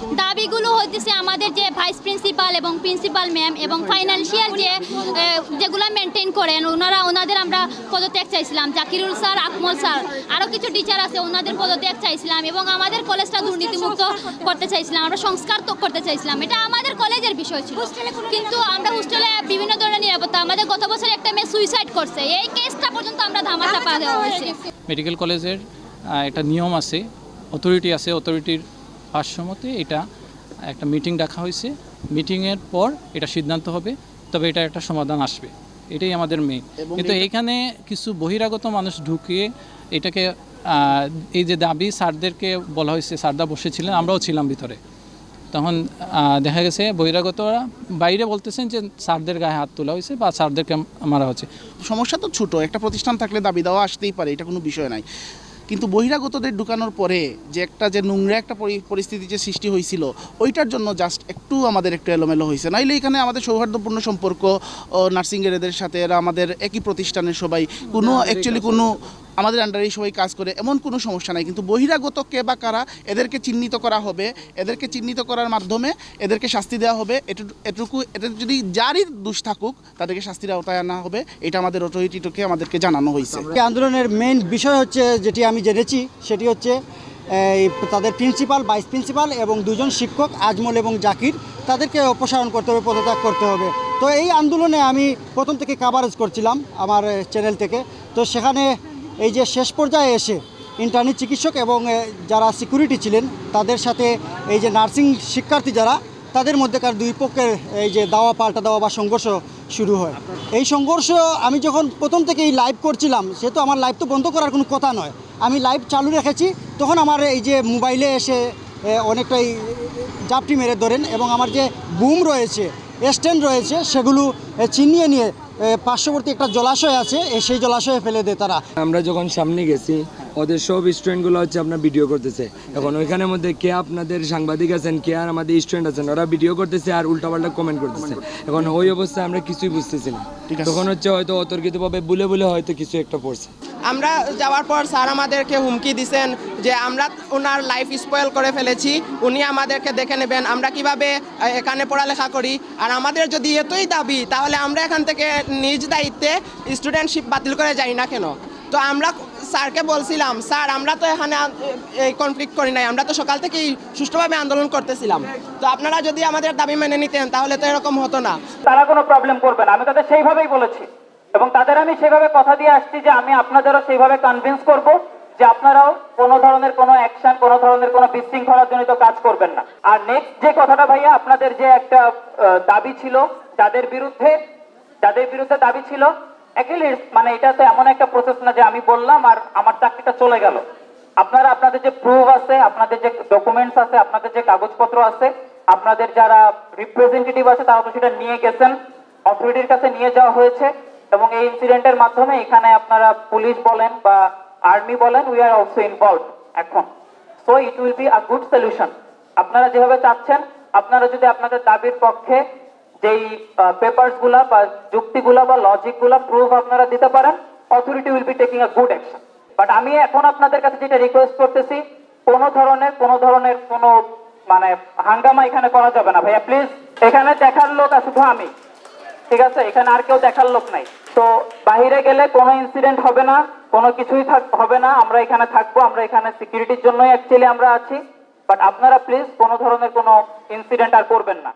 করতেছি আমাদের যে ভাইস প্রিন্সিপাল এবং প্রিন্সিপাল ম্যাম এবং ফাইন্যান্সিয়াল যে যেগুলো মেনটেন করেন, ওনারা, ওনাদের আমরা পদত্যাগ চাইছিলাম। জাকিরুল স্যার, আকমল স্যার আরও কিছু টিচার আছে, ওনাদের পদত্যাগ চাইছিলাম এবং আমাদের কলেজটা দুর্নীতিমুক্ত করতে চাইছিলাম, আমরা সংস্কার করতে চাইছিলাম। এটা আমাদের কলেজের বিষয় ছিল। কিন্তু আমরা হোস্টেলে বিভিন্ন ধরনের নিরাপত্তা, আমাদের গত বছর একটা মেয়ে সুইসাইড করছে। এই কেসটা পর্যন্ত আমরা ধামাচা পা দেওয়া হয়েছে। মেডিকেল কলেজের একটা নিয়ম আছে অথরিটি আছে অথরিটির ভাষ্যমতে এটা একটা মিটিং ডাকা হয়েছে। মিটিংয়ের পর এটা সিদ্ধান্ত হবে তবে এটা একটা সমাধান আসবে। এটাই আমাদের মেয়ে কিন্তু এখানে কিছু বহিরাগত মানুষ ঢুকিয়ে এটাকে এই যে দাবি স্যারদেরকে বলা হয়েছে স্যারদা বসেছিলেন আমরাও ছিলাম ভিতরে। তখন দেখা গেছে বহিরাগতরা বাইরে বলতেছেন যে স্যারদের গায়ে হাত তোলা হয়েছে বা স্যারদেরকে মারা হচ্ছে সমস্যা তো ছোট একটা প্রতিষ্ঠান থাকলে দাবি দেওয়া আসতেই পারে এটা কোনো বিষয় নাই। কিন্তু বহিরাগতদের ঢুকানোর পরে যে একটা যে নোংরা একটা পরি- পরিস্থিতি যে সৃষ্টি হয়েছিল ওইটার জন্য জাস্ট একটু আমাদের একটু এলোমেলো হয়েছে। নাইলে এখানে আমাদের সৌহার্দ্যপূর্ণ সম্পর্ক নার্সিংয়ের এদের সাথে এরা আমাদের একই প্রতিষ্ঠানের সবাই। কোনো অ্যাকচুয়ালি কোনো আমাদের আন্ডারেই সবাই কাজ করে, এমন কোনো সমস্যা নাই। কিন্তু বহিরাগত কে বা কারা, এদেরকে চিহ্নিত করা হবে, এদেরকে চিহ্নিত করার মাধ্যমে এদেরকে শাস্তি দেওয়া হবে। এটু- এটুকু এদের যদি যারই দোষ থাকুক, তাদেরকে শাস্তির আওতায় আনা হবে। এটা আমাদের অথরিটিকে আমাদেরকে জানানো হয়েছে। এই আন্দোলনের মেন বিষয় হচ্ছে যেটি আমি জেনেছি, সেটি হচ্ছে, এই তাদের প্রিন্সিপাল ভাইস প্রিন্সিপাল এবং দুজন শিক্ষক, আজমল এবং জাকির, তাদেরকে অপসারণ করতে হবে, পদত্যাগ করতে হবে। তো এই আন্দোলনে আমি প্রথম থেকে কাভারেজ করছিলাম আমার চ্যানেল থেকে। তো সেখানে এই যে শেষ পর্যায়ে এসে ইন্টার্নি চিকিৎসক এবং যারা সিকিউরিটি ছিলেন তাদের সাথে এই যে নার্সিং শিক্ষার্থী যারা তাদের মধ্যেকার দুই পক্ষের এই যে দাওয়া পাল্টা দেওয়া বা সংঘর্ষ শুরু হয়। এই সংঘর্ষ আমি যখন প্রথম থেকে এই লাইভ করছিলাম সে তো আমার লাইভ তো বন্ধ করার কোনো কথা নয়। আমি লাইভ চালু রেখেছি তখন আমার এই যে মোবাইলে এসে অনেকটাই জাপটি মেরে ধরেন এবং আমার যে বুম রয়েছে স্ট্যান্ড রয়েছে সেগুলো এ, ছিনিয়ে নিয়ে পার্শ্ববর্তী একটা জলাশয় আছে সেই জলাশয়ে ফেলে দেয় তারা। আমরা যখন সামনে গেছি ওদের সব স্টুডেন্টগুলো হচ্ছে আপনার ভিডিও করতেছে। এখন ওইখানের মধ্যে কে আপনাদের সাংবাদিক আছেন কে আর আমাদের স্টুডেন্ট আছেন ওরা ভিডিও করতেছে আর উল্টাপাল্টা কমেন্ট করতেছে। এখন ওই অবস্থায় আমরা কিছুই বুঝতেছি না। তখন হচ্ছে হয়তো অতর্কিতভাবে বলে বলে হয়তো কিছু একটা পড়ছে। আমরা যাওয়ার পর স্যার আমাদেরকে হুমকি দিছেন যে আমরা ওনার লাইফ স্পয়েল করে ফেলেছি উনি আমাদেরকে দেখে নেবেন আমরা কীভাবে এখানে পড়ালেখা করি। আর আমাদের যদি এতই দাবি তাহলে আমরা এখান থেকে নিজ দায়িত্বে স্টুডেন্টশিপ বাতিল করে যাই না কেন? তো আমরা স্যারকে বলছিলাম, স্যার, আমরা তো এখানে এই কনফ্লিক্ট করি নাই, আমরা তো সকাল থেকেই সুষ্ঠুভাবে আন্দোলন করতেছিলাম। তো আপনারা যদি আমাদের দাবি মেনে নিতেন, তাহলে তো এরকম হতো না। তারা কোনো প্রবলেম করবে না, আমি তাদের সেইভাবেই বলেছি। এবং তাদের আমি সেইভাবে কথা দিয়ে আসছি যে আমি আপনাদেরও সেইভাবে কনভিন্স করব যে আপনারাও কোনো ধরনের কোনো অ্যাকশন কোনো ধরনের কোনো বিশৃঙ্খলার জনিত কাজ করবেন না। আর নেক্সট যে কথাটা ভাইয়া, আপনাদের যে একটা দাবি ছিল, যাদের বিরুদ্ধে যাদের বিরুদ্ধে দাবি ছিল অ্যাকচুয়ালি মানে এটা তো এমন একটা প্রসেস না যে আমি বললাম আর আমার চাকরিটা চলে গেল। আপনারা, আপনাদের যে প্রুফ আছে, আপনাদের যে ডকুমেন্টস আছে, আপনাদের যে কাগজপত্র আছে, আপনাদের যারা রিপ্রেজেন্টেটিভ আছে, তারা তো সেটা নিয়ে গেছেন অথরিটির কাছে নিয়ে যাওয়া হয়েছে এবং এই ইনসিডেন্টের মাধ্যমে এখানে আপনারা পুলিশ বলেন বা আর্মি বলেন উই আর অলসো ইনভলভ এখন। So it will be a good solution আপনারা যেভাবে চাচ্ছেন, আপনারা যদি আপনাদের দাবির পক্ষে যেই পেপারসগুলা বা যুক্তিগুলা বা লজিকগুলা প্রুফ আপনারা দিতে পারেন authority will be taking a good action but আমি এখন আপনাদের কাছে যেটা রিকোয়েস্ট করতেছি, কোনো ধরনের কোনো ধরনের কোনো মানে হাঙ্গামা এখানে করা যাবে না। ভাইয়া প্লিজ এখানে দেখার লোক আছে শুধু আমি। ঠিক আছে? এখানে আর কেউ দেখার লোক নাই। তো বাইরে গেলে কোনো ইনসিডেন্ট হবে না, কোনো কিছুই হবে না। আমরা এখানে থাকব, আমরা এখানে সিকিউরিটির জন্যই অ্যাকচুয়ালি আমরা আছি। বাট আপনারা প্লিজ কোনো ধরনের কোনো ইনসিডেন্ট আর করবেন না।